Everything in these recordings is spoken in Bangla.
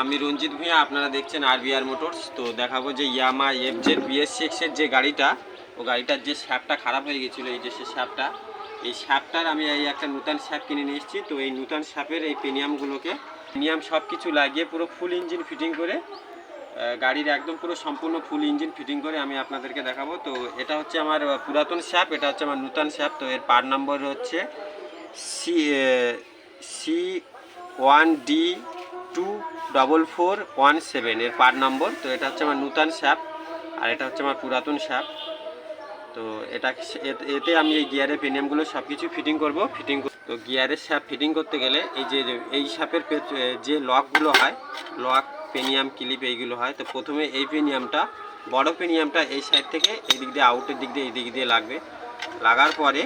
আমি রঞ্জিত ভূঁইয়া, আপনারা দেখছেন আরবিআর মোটরস তো দেখাবো যে ইয়ামা এফ জেড বিএস সিক্সের যে গাড়িটা, ও গাড়িটার যে শ্যাপটা খারাপ হয়ে গেছিল, এই যে সে শ্যাপটা এই শ্যাপটার আমি এই একটা নূতন শ্যাপ কিনে নিয়ে এসেছি। তো এই নূতন শ্যাপের এই পেনিয়ামগুলোকে পেনিয়াম সব কিছু লাগিয়ে পুরো ফুল ইঞ্জিন ফিটিং করে গাড়ির একদম পুরো সম্পূর্ণ ফুল ইঞ্জিন ফিটিং করে আমি আপনাদেরকে দেখাবো। তো এটা হচ্ছে আমার পুরাতন শ্যাপ এটা হচ্ছে আমার নূতন শ্যাপ তো এর পার নম্বর হচ্ছে C C one D two double four one seven এর পার্ট নম্বর তো এটা হচ্ছে আমার নূতন শ্যাপ আর এটা হচ্ছে আমার পুরাতন শ্যাপ তো এটা এতে আমি এই গিয়ারের পেনিয়ামগুলো সব কিছু ফিটিং করব ফিটিং তো গিয়ারের শ্যাপ ফিটিং করতে গেলে এই যে, এই শ্যাপের পে- যে লকগুলো হয় লক পেনিয়াম ক্লিপ এইগুলো হয়, তো প্রথমে এই পেনিয়ামটা বড় পেনিয়ামটা এই সাইড থেকে এই দিক দিয়ে আউটের দিক দিয়ে এই দিক দিয়ে লাগবে। লাগার পরে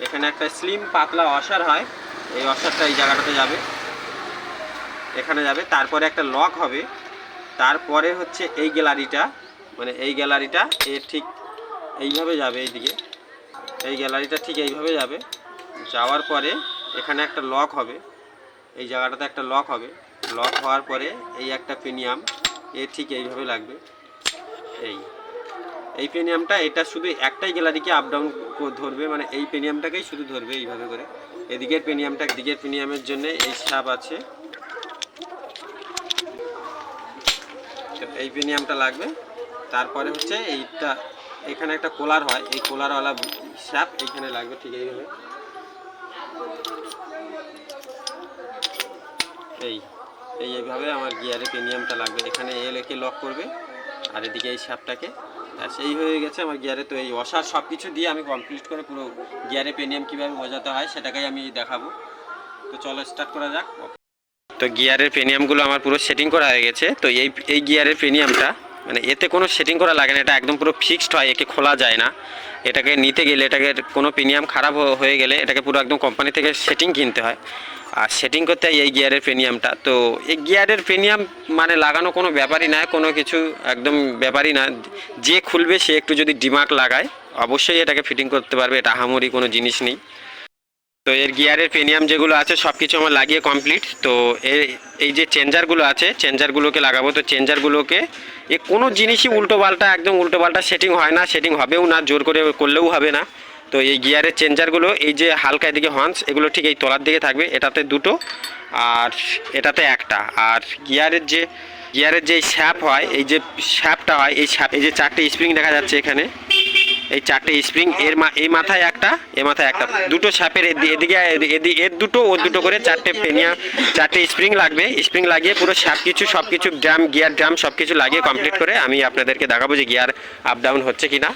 এখানে একটা স্লিম পাতলা অসার হয়, এই অসারটা এই জায়গাটাতে যাবে। এখানে যাবে। তারপরে একটা লক হবে। তারপরে হচ্ছে এই গ্যালারিটা। মানে এই গ্যালারিটা এ ঠিক এইভাবে যাবে এইদিকে। এই গ্যালারিটা ঠিক এইভাবে যাবে। যাওয়ার পরে এখানে একটা লক হবে। এই জায়গাটাতে একটা লক হবে। লক হওয়ার পরে এই একটা পেনিয়াম, এ ঠিক এইভাবে লাগবে। এই। এই পেনিয়ামটা, এটা শুধু একটাই গ্যালারিকে আপ ডাউন ধরবে। মানে এই পেনিয়ামটাকেই শুধু ধরবে এইভাবে করে। এদিকের পেনিয়ামটা দিকের পেনিয়ামের জন্য এই সাপ আছে। এই পেনিয়ামটা লাগবে। তারপরে হচ্ছে এইটা, এখানে একটা কোলার হয়, এই কোলারওয়ালা শ্যাপ এইখানে লাগবে ঠিক এইভাবে। এই এই এইভাবে আমার গিয়ারে পেনিয়ামটা লাগবে। এখানে এল একে লক করবে, আর এদিকে এই শ্যাপটাকে ব্যাস এই হয়ে গেছে আমার গিয়ারে। তো এই অসার সব কিছু দিয়ে আমি কমপ্লিট করে পুরো গিয়ারে পেনিয়াম কীভাবে বোঝাতে হয়, সেটাকেই আমি দেখাবো। তো চলো স্টার্ট করা যাক। তো গিয়ারের পেনিয়ামগুলো আমার পুরো সেটিং করা হয়ে গেছে। তো এই এই গিয়ারের পেনিয়ামটা মানে এতে কোনো সেটিং করা লাগে না, এটা একদম পুরো ফিক্সড হয়, একে খোলা যায় না। এটাকে নিতে গেলে, এটাকে কোনো পেনিয়াম খারাপ হয়ে গেলে এটাকে পুরো একদম কোম্পানি থেকে সেটিং কিনতে হয়। আর সেটিং করতে হয় এই গিয়ারের পেনিয়ামটা তো এই গিয়ারের পেনিয়াম মানে লাগানো কোনো ব্যাপারই না, কোনো কিছু একদম ব্যাপারই না। যে খুলবে সে একটু যদি ডিমাক লাগায়, অবশ্যই এটাকে ফিটিং করতে পারবে, এটা আহামরি কোনো জিনিস নেই। তো এর গিয়ারের পেনিয়াম যেগুলো আছে সব কিছু আমার লাগিয়ে কমপ্লিট তো এর এই যে চেঞ্জারগুলো আছে চেঞ্জারগুলোকে লাগাবো। তো চেঞ্জারগুলোকে এ, কোনো জিনিসই উল্টো পাল্টা, একদম উল্টো পাল্টা সেটিং হয় না সেটিং হবেও না, জোর করে করলেও হবে না। তো এই গিয়ারের চেঞ্জারগুলো এই যে হালকা এদিকে হর্নস এগুলো ঠিক এই তলার দিকে থাকবে, এটাতে দুটো আর এটাতে একটা। আর গিয়ারের যে গিয়ারের যে শ্যাপ হয়, এই যে শ্যাপটা হয়, এই শ্যাপ এই যে চারটে স্প্রিং দেখা যাচ্ছে এখানে। এই চারটে স্প্রিং এর মা এই মাথায় একটা, এ মাথায় একটা। দুটো ছাপের এদিকে এদি এর দুটো ও দুটো করে চারটে পেনিয়া চারটে স্প্রিং লাগবে। স্প্রিং লাগিয়ে পুরো সব কিছু সব কিছু ড্রাম গিয়ার ড্রাম সব কিছু লাগিয়ে কমপ্লিট করে আমি আপনাদেরকে দেখাবো যে গিয়ার আপ ডাউন হচ্ছে কিনা।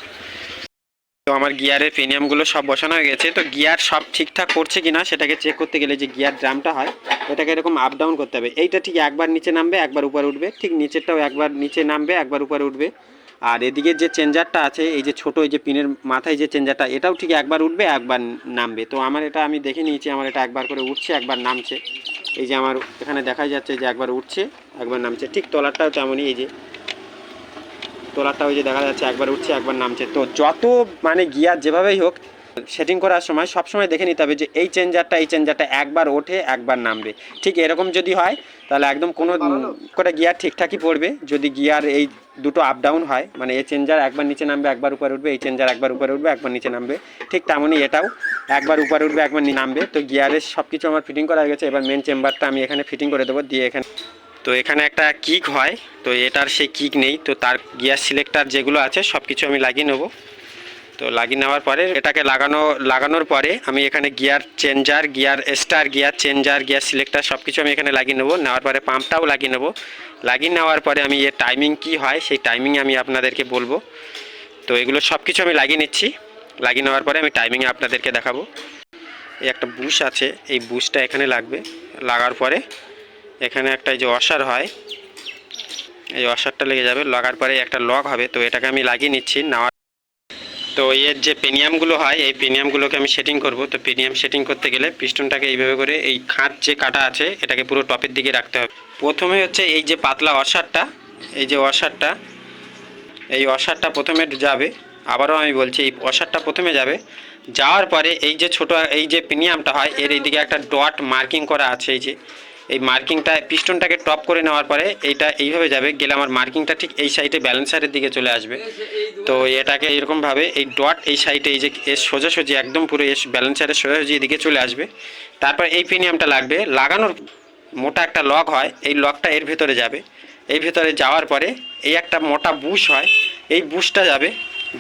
তো আমার গিয়ারের পেনিয়ামগুলো সব বসানো হয়ে গেছে। তো গিয়ার সব ঠিকঠাক করছে কিনা সেটাকে চেক করতে গেলে যে গিয়ার ড্রামটা হয়, এটাকে এরকম আপ ডাউন করতে হবে। এইটা ঠিক একবার নিচে নামবে, একবার উপরে উঠবে। ঠিক নিচেরটাও একবার নিচে নামবে, একবার উপরে উঠবে। আর এদিকে যে চেঞ্জারটা আছে এই যে ছোট এই যে পিনের মাথায় যে চেঞ্জারটা এটাও ঠিক একবার উঠবে একবার নামবে। তো আমার এটা আমি দেখে নিয়েছি আমার এটা একবার করে উঠছে একবার নামছে। এই যে আমার এখানে দেখা যাচ্ছে যে একবার উঠছে একবার নামছে। ঠিক তলারটাও তেমনই এই যে তলারটা ওই যে দেখা যাচ্ছে একবার উঠছে একবার নামছে। তো যত মানে গিয়ার যেভাবেই হোক সেটিং করার সময় সব সময় দেখে নিতে হবে যে এই চেঞ্জারটা এই চেঞ্জারটা একবার ওঠে একবার নামবে। ঠিক এরকম যদি হয় তাহলে একদম কোনো করে গিয়ার ঠিকঠাকই পড়বে। যদি গিয়ার এই দুটো আপ ডাউন হয় মানে এই চেঞ্জার একবার নিচে নামবে, একবার উপরে উঠবে, এই চেঞ্জার একবার উপরে উঠবে, একবার নিচে নামবে। ঠিক তেমনই এটাও, একবার উপরে উঠবে, একবার নামবে। তো গিয়ারের সব কিছু আমার ফিটিং করা হয়ে গেছে, এবার মেন চেম্বারটা আমি এখানে ফিটিং করে দেবো, দিয়ে এখানে তো এখানে একটা কিক হয়, তো এটার সেই কিক নেই, তো তার গিয়ার সিলেক্টার যেগুলো আছে সব কিছু আমি লাগিয়ে নেব। তো লাগিয়ে নেওয়ার পরে এটাকে লাগানো, লাগানোর পরে আমি এখানে gear changer, gear star, gear changer, gear selector সব কিছু আমি এখানে লাগিয়ে নেব। নেওয়ার পরে পাম্পটাও লাগিয়ে নেব। লাগিয়ে নেওয়ার পরে আমি এর টাইমিং কি হয়, সেই টাইমিং আমি আপনাদেরকে বলব। তো এগুলো সব কিছু আমি লাগিয়ে নিচ্ছি। লাগিয়ে নেওয়ার পরে আমি টাইমিংয়ে আপনাদেরকে দেখাবো। এই একটা বুশ আছে, এই বুশটা এখানে লাগবে। লাগার পরে এখানে একটা যে অসার হয়, এই অসারটা লেগে যাবে। লাগার পরে একটা লক হবে, তো এটাকে আমি লাগিয়ে নিচ্ছি। নেওয়ার তো এর যে পেনিয়ামগুলো হয়, এই পেনিয়ামগুলোকে আমি সেটিং করব। তো পেনিয়াম সেটিং করতে গেলে পিস্টনটাকে এইভাবে করে এই খাঁজ যে কাটা আছে, এটাকে পুরো টপের দিকে রাখতে হবে। প্রথমে হচ্ছে এই যে পাতলা অসারটা এই যে অসারটা এই অসারটা প্রথমে যাবে। আবারও আমি বলছি, এই অসারটা প্রথমে যাবে। যাওয়ার পরে এই যে ছোট, এই যে প্রিমিয়ামটা হয়, এর এইদিকে একটা ডট মার্কিং করা আছে, এই যে। এই মার্কিংটা, পিস্টনটাকে টপ করে নেওয়ার পরে এইটা এইভাবে যাবে, গেলে আমার মার্কিংটা ঠিক এই সাইডে ব্যালেন্সারের দিকে চলে আসবে। তো এটাকে এরকমভাবে এই ডট এই সাইডে এই যে এর সোজাসুজি একদম পুরো এস ব্যালেন্সারের সোজাসুজি এদিকে চলে আসবে। তারপর এই প্রিমিয়ামটা লাগবে। লাগানোর মোটা একটা লক হয়, এই লকটা এর ভেতরে যাবে। এই ভেতরে যাওয়ার পরে এই একটা মোটা বুশ হয়, এই বুশটা যাবে।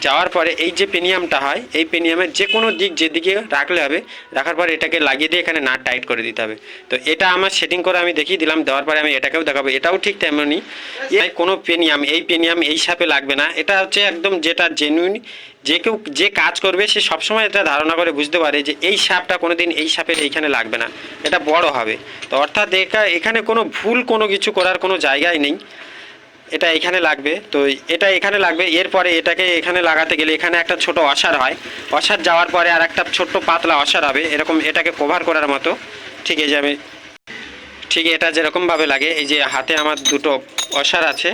যাওয়ার পরে এই যে পেনিয়ামটা হয়, এই পেনিয়ামের যে কোনো দিক যেদিকে রাখলে হবে, রাখার পরে এটাকে লাগিয়ে দিয়ে এখানে নাট টাইট করে দিতে হবে। তো এটা আমার সেটিং করে আমি দেখিয়ে দিলাম, দেওয়ার পরে আমি এটাকেও দেখাবো। এটাও ঠিক তেমনই। এই কোনো পেনিয়াম, এই পেনিয়াম এই সাপে লাগবে না। এটা হচ্ছে একদম যেটা জেনুইন যে কেউ যে কাজ করবে, সে সবসময় এটা ধারণা করে বুঝতে পারে যে এই সাপটা কোনো দিন এই সাপের এইখানে লাগবে না। এটা বড় হবে। তো অর্থাৎ এখানে কোনো ভুল কোনো কিছু করার কোনো জায়গায় নেই। এটা এখানে লাগবে। তো এটা এখানে লাগবে। এরপরে এটাকে এখানে লাগাতে গেলে এখানে একটা ছোট অসার হয়। অসার যাওয়ার পরে আর একটা ছোট্ট পাতলা অসার হবে। এরকম এটাকে কভার করার মতো। ঠিক এই যে আমি, ঠিক এটা যেরকমভাবে লাগে। এই যে হাতে আমার দুটো অসার আছে।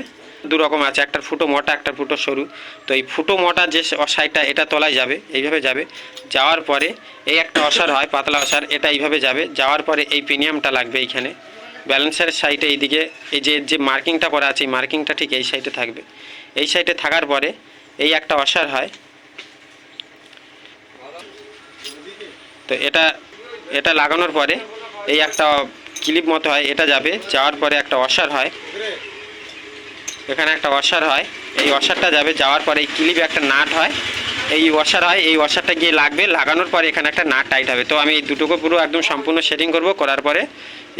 দু রকম আছে। একটা ফুটো মোটা, একটা ফুটো সরু। তো এই ফুটো মোটা যে সাইডটা এটা তলায় যাবে। এইভাবে যাবে। যাওয়ার পরে এই একটা অসার হয়, পাতলা অসার। এটা এইভাবে যাবে। যাওয়ার পরে এই প্রিমিয়ামটা লাগবে এইখানে। ব্যালেন্সের সাইডে এইদিকে, এই যে যে মার্কিংটা করা আছে, এই মার্কিংটা ঠিক এই সাইডে থাকবে। এই সাইডে থাকার পরে এই একটা অসার হয়। তো এটা এটা লাগানোর পরে এই একটা ক্লিপ মতো হয়, এটা যাবে, যাওয়ার পরে একটা অসার হয়। এখানে একটা অসার হয়, এই অসারটা যাবে, যাওয়ার পরে এই ক্লিপে একটা নাট হয়। এই ওয়াশার হয়, এই ওয়াশারটা গিয়ে লাগবে, লাগানোর পরে এখানে একটা নাট টাইট হবে। তো আমি এই দুটোকে পুরো একদম সম্পূর্ণ সেটিং করব, করার পরে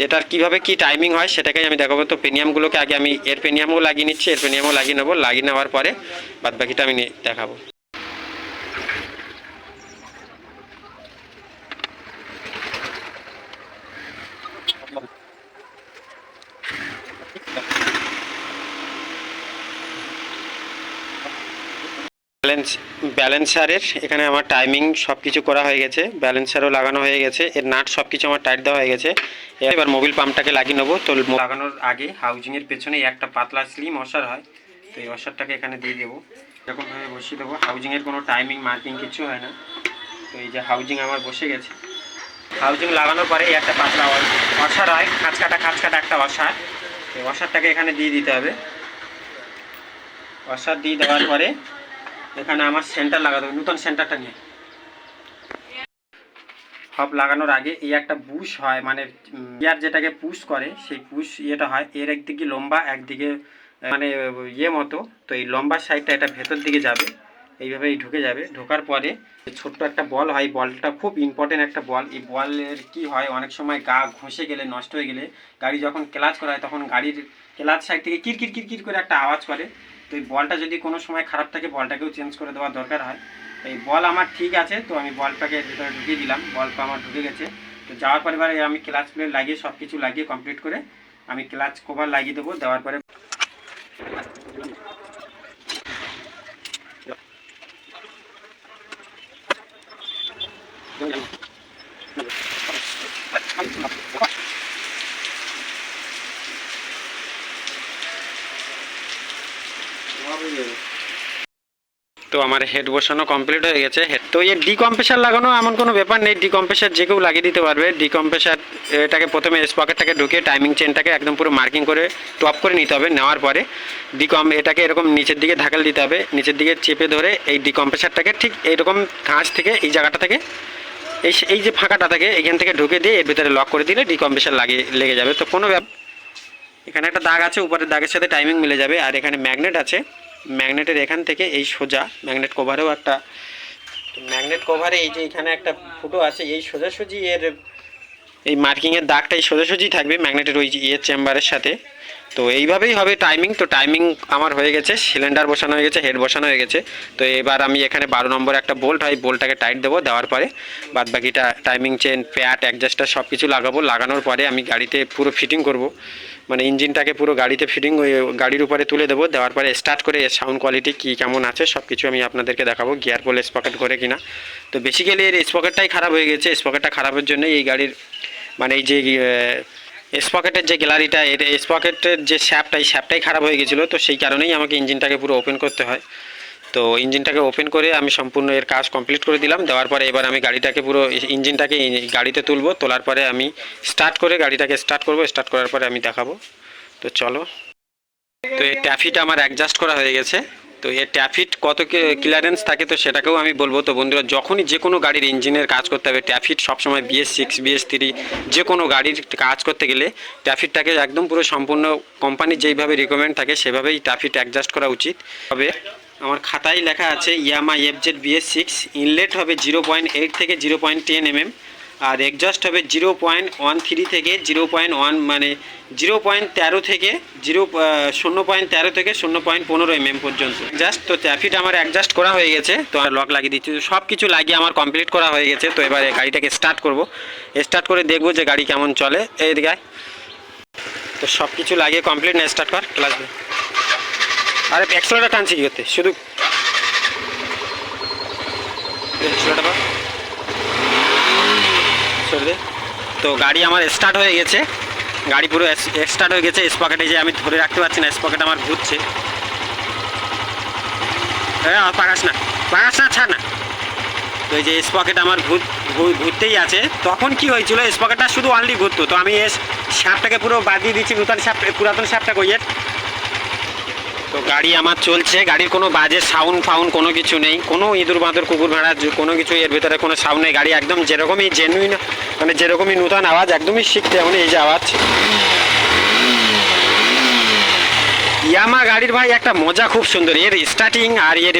এটার কীভাবে কি টাইমিং হয় সেটাকেই আমি দেখাবো। তো পেনিয়ামগুলোকে আগে আমি, এর পেনিয়ামও লাগিয়ে নিচ্ছি, এর পেনিয়ামও লাগিয়ে নেব। লাগিয়ে নেওয়ার পরে বাদ বাকিটা আমি দেখাবো। ব্যালেন্স ব্যালেন্সারের এখানে আমার টাইমিং সব কিছু করা হয়ে গেছে ব্যালেন্সারও লাগানো হয়ে গেছে, এর নাট সব কিছু আমার টাইট দেওয়া হয়ে গেছে। এবার মোবিল পাম্পটাকে লাগিয়ে নেব। তো লাগানোর আগে হাউজিংয়ের পেছনে একটা পাতলা স্লিম অসার হয়, তো এই অসারটাকে এখানে দিয়ে দেবো। এরকমভাবে বসিয়ে দেবো। হাউজিংয়ের কোনো টাইমিং মার্কিং কিছু হয় না। তো এই যে হাউজিং আমার বসে গেছে। হাউজিং লাগানোর পরে এই একটা পাতলা অসার হয়। খাঁচ কাটা খাঁচ কাটা একটা অসার এই অসারটাকে এখানে দিয়ে দিতে হবে। অসার দিয়ে দেওয়ার পরে এখানে আমার সেন্টার লাগাতে হবে, নতুন সেন্টারটা নিয়ে। হব লাগানোর আগে এই একটা বুশ হয় মানে ইয়ার যেটাকে পুশ করে, সেই পুশ ইয়েটা হয়, এর একদিকে লম্বা, একদিকে মানে ইয়ে মতো। তো এই লম্বা সাইডটা এটা ভেতর দিকে যাবে, এইভাবেই ঢুকে যাবে। ঢোকার পরে ছোট্ট একটা বল হয় বলটা খুব ইম্পর্টেন্ট একটা বল এই বলের কি হয়, অনেক সময় গা ঘষে গেলে, নষ্ট হয়ে গেলে, গাড়ি যখন ক্লাচ করা হয়, তখন গাড়ির ক্লাচ সাইড থেকে কিরকির কিরকির করে একটা আওয়াজ করে। তো এই বলটা যদি কোনো সময় খারাপ থাকে, বলটাকেও চেঞ্জ করে দেওয়ার দরকার হয়। তো এই বল আমার ঠিক আছে, তো আমি বলটাকে ভিতরে ঢুকিয়ে দিলাম বলটা আমার ঢুকে গেছে। তো যাওয়ার পরে এবারে আমি ক্লাচ প্লেট লাগিয়ে সব কিছু লাগিয়ে কমপ্লিট করে আমি ক্লাচ কভার লাগিয়ে দেবো, দেওয়ার পরে তো আমার হেড বসানো কমপ্লিট হয়ে গেছে। হেড তো এর ডিকম্প্রেসার লাগানো এমন কোনো ব্যাপার নেই। ডিকম্প্রেসার যে কেউ লাগিয়ে দিতে পারবে। ডিকম্প্রেসার এটাকে প্রথমে স্পকেটটাকে ঢুকে টাইমিং চেনটাকে একদম পুরো মার্কিং করে টপ করে নিতে হবে। নেওয়ার পরে ডিকম এটাকে এরকম নিচের দিকে ধাকাল দিতে হবে। নিচের দিকে চেপে ধরে এই ডিকম্প্রেসারটাকে ঠিক এইরকম ঘাঁচ থেকে এই জায়গাটা থেকে এই এই যে ফাঁকাটা থাকে, এখান থেকে ঢুকে দিয়ে এর ভিতরে লক করে দিলে ডিকম্প্রেসার লাগিয়ে লেগে যাবে। তো কোনো ব্যাপ এখানে একটা দাগ আছে, উপরের দাগের সাথে টাইমিং মিলে যাবে। আর এখানে ম্যাগনেট আছে। ম্যাগনেটের এখান থেকে এই সোজা ম্যাগনেট কভারেও একটা ম্যাগনেট কভারে এই যে এখানে একটা ফুটো আছে, এই সোজাসুজি এর, এই মার্কিংয়ের দাগটা এই সোজাসুজি থাকবে ম্যাগনেটের ওই ইয়ের চেম্বারের সাথে। তো এইভাবেই হবে টাইমিং তো টাইমিং আমার হয়ে গেছে সিলিন্ডার বসানো হয়ে গেছে হেড বসানো হয়ে গেছে। তো এবার আমি এখানে বারো নম্বর একটা বোল্ট হয় বোল্টটাকে টাইট দেবো, দেওয়ার পরে বাদ বাকিটা টাইমিং চেন প্যাট অ্যাডজাস্টার সব কিছু লাগাবো। লাগানোর পরে আমি গাড়িতে পুরো ফিটিং করব। মানে ইঞ্জিনটাকে পুরো গাড়িতে ফিটিং গাড়ির উপরে তুলে দেবো, দেওয়ার পরে স্টার্ট করে সাউন্ড কোয়ালিটি কী কেমন আছে সব কিছু আমি আপনাদেরকে দেখাবো গিয়ার পোল স্পকেট করে কিনা। তো বেসিক্যালি এর স্পকেটটাই খারাপ হয়ে গেছে স্পকেটটা খারাপের জন্য এই গাড়ির মানে এই যে স্পকেটের যে গ্যালারিটা এটা স্পকেটের যে শ্যাপটা এই শ্যাপটাই খারাপ হয়ে গেছিল, তো সেই কারণেই আমাকে ইঞ্জিনটাকে পুরো ওপেন করতে হয়। তো ইঞ্জিনটাকে ওপেন করে আমি সম্পূর্ণ এর কাজ কমপ্লিট করে দিলাম। দেওয়ার পরে এবার আমি গাড়িটাকে পুরো ইঞ্জিনটাকে গাড়িতে তুলবো। তোলার পরে আমি স্টার্ট করে গাড়িটাকে স্টার্ট করব। স্টার্ট করার পরে আমি দেখাবো। তো চলো। তো এই ট্যাফিটা আমার অ্যাডজাস্ট করা হয়ে গেছে। তো এর ট্যাফিট কত ক্লিয়ারেন্স থাকে তো সেটাকেও আমি বলব। তো বন্ধুরা, যখনই যে কোনো গাড়ির ইঞ্জিনের কাজ করতে হবে ট্যাফিট সবসময় বিএস সিক্স বিএস থ্রি যে কোনো গাড়ির কাজ করতে গেলে ট্যাফিটটাকে একদম পুরো সম্পূর্ণ কোম্পানির যেইভাবে রিকমেন্ড থাকে, সেভাবেই ট্যাফিট অ্যাডজাস্ট করা উচিত। তবে আমার খাতায় লেখা আছে, Yamaha FZ BS six, inlet হবে জিরো পয়েন্ট এইট থেকে জিরো পয়েন্ট টেন এমএম, আর এক্সজস্ট হবে জিরো পয়েন্ট ওয়ান থ্রি থেকে জিরো পয়েন্ট ওয়ান মানে জিরো পয়েন্ট তেরো থেকে জিরো শূন্য পয়েন্ট তেরো থেকে শূন্য পয়েন্ট পনেরো এমএম পর্যন্ত। জাস্ট তো ট্যাফিট আমার অ্যাডজাস্ট করা হয়ে গেছে, তো আর লক লাগিয়ে দিচ্ছি। সব কিছু লাগিয়ে আমার কমপ্লিট করা হয়ে গেছে, তো এবারে গাড়িটাকে স্টার্ট করব। স্টার্ট করে দেখব যে গাড়ি কেমন চলে। এই দিকে তো সব কিছু লাগিয়ে কমপ্লিট না স্টার্ট কর ক্লাস আরে এক্সেলটা টানছি কি করতে? শুধু। তো গাড়ি আমার স্টার্ট হয়ে গেছে। গাড়ি পুরো স্টার্ট হয়ে গেছে। স্পকেটে যে আমি ধরে রাখতে পারছি না স্পকেট আমার ঘুরছে। হ্যাঁ পাকাস না। পাকাস না, ছাড় না। তো এই যে স্পকেট আমার ঘুর ঘুরতেই আছে। তখন কি হয়েছিল? স্পকেটটা শুধু অনলি ঘুরতো। তো আমি এস শ্যাপটাকে পুরো বাদ দিয়ে দিচ্ছি নতুন সাপ পুরাতন সাপটা কইয়ের তো গাড়ি আমার চলছে, গাড়ির কোনো বাজে সাউন্ড ফাউন্ড কোনো কিছু নেই, কোনো ইঁদুর বাঁদর, কুকুর ভেড়া কোনো কিছু এর ভিতরে কোনো সাউন্ড নেই, গাড়ি একদম যেরকমই জেনুইন মানে যেরকমই নূতন আওয়াজ, একদমই শিখতে এমন এই যে আওয়াজ। ইয়ামা গাড়ির ভাই একটা মজা খুব সুন্দর, এর স্টার্টিং আর এর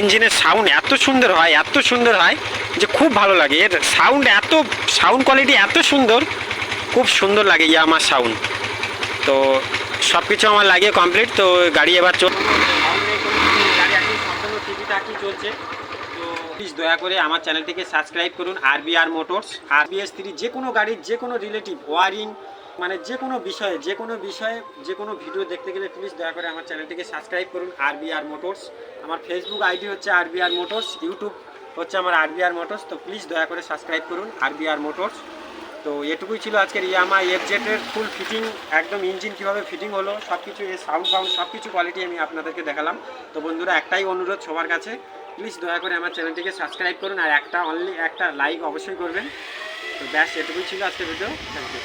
ইঞ্জিনের সাউন্ড এত সুন্দর হয়, এত সুন্দর হয় যে খুব ভালো লাগে। এর সাউন্ড এত সাউন্ড কোয়ালিটি এত সুন্দর, খুব সুন্দর লাগে ইয়ামার সাউন্ড তো সব কিছু আমার লাগিয়ে কমপ্লিট তো গাড়ি এবার চল গাড়ি এখন সম্পূর্ণ টিভিটা কি চলছে প্লিজ দয়া করে আমার চ্যানেলটিকে সাবস্ক্রাইব করুন আর আরবিআর মোটরস আরবিএস থ্রি যে কোনো গাড়ির, যে কোনো রিলেটিভ ওয়ারিং মানে যে কোনো বিষয়ে, যে কোনো বিষয়ে, যে কোনো ভিডিও দেখতে গেলে প্লিজ দয়া করে আমার চ্যানেলটিকে সাবস্ক্রাইব করুন আরবিআর মোটরস আমার ফেসবুক আইডি হচ্ছে আরবিআর মোটরস ইউটিউব হচ্ছে আমার আরবিআর মোটরস তো প্লিজ দয়া করে সাবস্ক্রাইব করুন আরবিআর মোটরস তো এটুকুই ছিল আজকের ইয়ামা এফজেটের ফুল ফিটিং একদম ইঞ্জিন কীভাবে ফিটিং হলো সব কিছু এর সাউন্ড ফাউন্ড সব কিছু কোয়ালিটি আমি আপনাদেরকে দেখালাম। তো বন্ধুরা, একটাই অনুরোধ সবার কাছে প্লিজ দয়া করে আমার চ্যানেলটিকে সাবস্ক্রাইব করুন, আর একটা অনলি একটা লাইক অবশ্যই করবেন। তো ব্যাস, এটুকুই ছিল আজকের ভিডিও থ্যাংক ইউ